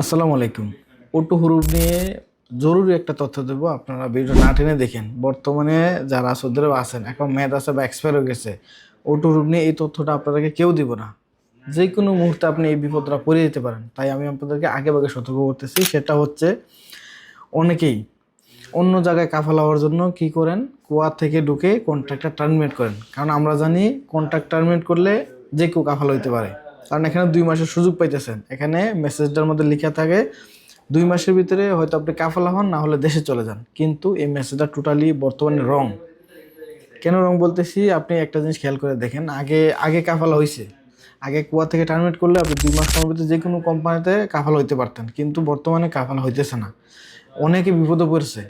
আসসালামু আলাইকুম। ওটু হুরুপ নিয়ে জরুরি একটা তথ্য দেবো, আপনারা ভিডিও না টেনে দেখেন। বর্তমানে যারা সৌদি আরবে আছেন, এখন মেয়াদ আছে বা এক্সপায়ার হয়ে গেছে ওটু হুরুপ নিয়ে এই তথ্যটা আপনাদেরকে কেউ দিব না। যে কোনো মুহূর্তে আপনি এই বিপদটা পড়ে যেতে পারেন। তাই আমি আপনাদেরকে আগে সতর্ক করতেছি, সেটা হচ্ছে অনেকেই অন্য জায়গায় কাফালা হওয়ার জন্য কি করেন? কুয়া থেকে ঢুকে কন্ট্রাক্টটা টার্মিনেট করেন। কারণ আমরা জানি কন্ট্রাক্ট টার্মিনেট করলে যে কেউ কাফালা হইতে পারে। কারণ এখানে দুই মাসের সুযোগ পাইতেছেন। এখানে মেসেজটার মধ্যে লেখা থাকে, দুই মাসের ভিতরে হয়তো আপনি কাফালা হন, না হলে দেশে চলে যান। কিন্তু এই মেসেজটা টোটালি বর্তমানে রং কেন রং বলতেছি? আপনি একটা জিনিস খেয়াল করে দেখেন, আগে আগে কাফালা হয়েছে আগে কুয়া থেকে টার্মিনেট করলে আপনি দুই মাস সময়ের ভিতরে যে কোনো কোম্পানিতে কাফালা হইতে পারতেন, কিন্তু বর্তমানে কাফালা হইতেছে না। অনেকে বিপদে পড়ছে।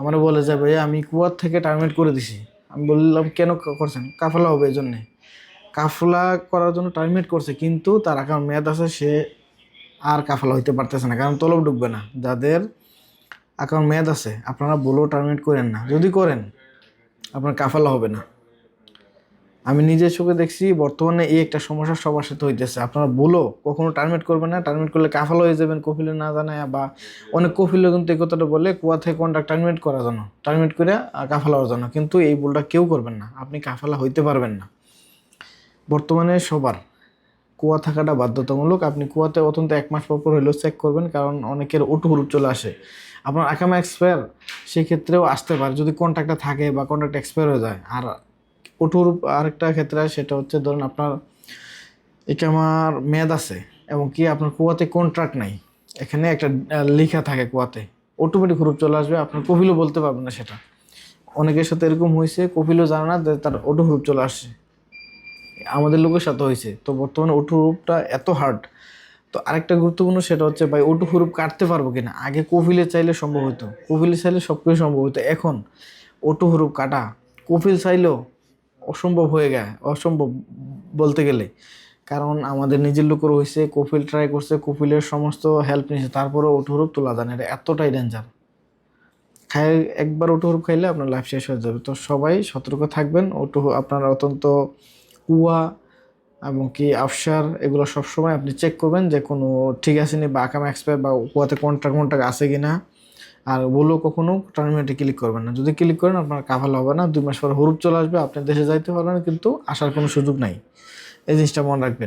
আমার বলে যে ভাই আমি কুয়ার থেকে টার্মিনেট করে দিছি। আমি বললাম, কেন করছেন? কাফালা হবে এই জন্যে কাফলা করার জন্য টার্মিনেট করছে, কিন্তু তার অ্যাকাউন্ট মেয়াদ আছে, সে আর কাফলা হইতে পারতেছে না, কারণ তলব ঢুকবে না। যাদের অ্যাকাউন্ট মেয়াদ আছে, আপনারা বলেও টার্মিনেট করেন না। যদি করেন, আপনার কাফালা হবে না। আমি নিজের চোখে দেখছি, বর্তমানে এই একটা সমস্যা সবার সাথে হইতেছে। আপনারা বলো কখনো টার্মিনেট করবেন না। টার্মিনেট করলে কাফালা হয়ে যাবেন কফিলে না জানায়, বা অনেক কফিলে কিন্তু এই কথাটা বলে, কুয়া থেকে কন্ট্রাক্ট টার্মিনেট করার জন্য টার্মিনেট করে কাফালা হওয়ার জন্য। কিন্তু এই বলটা কেউ করবেন না। আপনি কাফালা হইতে পারবেন না। বর্তমানে সবার কুয়া থাকাটা বাধ্যতামূলক। আপনি কুয়াতে অত্যন্ত এক মাস পর পর হলেও চেক করবেন, কারণ অনেকের ওটু হুরুপ চলে আসে। আপনার আকামা এক্সপায়ার সেক্ষেত্রেও আসতে পারে। যদি কন্ট্রাক্টটা থাকে বা কন্ট্রাক্ট এক্সপায়ার হয়ে যায়, আর ওটু হুরুপ আরেকটা ক্ষেত্রে সেটা হচ্ছে ধরুন আপনার একামার মেয়াদ আছে, এবং কি আপনার কুয়াতে কন্ট্রাক্ট নাই, এখানে একটা লেখা থাকে কুয়াতে অটোমেটিক হুরুপ চলে আসবে। আপনার কপিলও বলতে পারবেন না সেটা। অনেকের সাথে এরকম হয়েছে কপিলও জানে না যে তার অটো হুরুপ চলে আসছে। আমাদের লোকের সাথে হয়েছে। তো বর্তমানে ওটু হুরুপটা এত হার্ড তো আরেকটা গুরুত্বপূর্ণ সেটা হচ্ছে, ভাই ওটু হুরুপ কাটতে পারব কিনা? আগে কফিলে চাইলে সম্ভব হতো। কফিলে চাইলে সব কিছু সম্ভব হতো। এখন ওটু হুরুপ কাটা, কফিল চাইলেও অসম্ভব হয়ে গেছে অসম্ভব বলতে গেলে। কারণ আমাদের নিজের লোকের হয়েছে, কফিল ট্রাই করছে, কফিলের সমস্ত হেল্প নিয়েছে তারপরে ওটু হুরুপ তোলা যায় না। এটা এতটাই ডেঞ্জার খাই, একবার ওটু হুরুপ খাইলে আপনার লাইফ শেষ হয়ে যাবে। তো সবাই সতর্ক থাকবেন। ওটু আপনারা অত্যন্ত কুয়া এবং কি আফসার এগুলো সবসময় আপনি চেক করবেন যে কোনো ঠিক আছে নি বা আকাম এক্সপায়ার বা কুয়াতে কন্ট্রাক্ট কন্ট্রাক্ট আছে কি না আর ওগুলো কখনো টার্মিনেটে ক্লিক করবেন না। যদি ক্লিক করেন আপনার কাভাল হবে না, দুই মাস পর হরুপ চলে আসবে, আপনি দেশে যাইতে পারবেন কিন্তু আসার কোনো সুযোগ নাই। এই জিনিসটা মনে রাখবেন।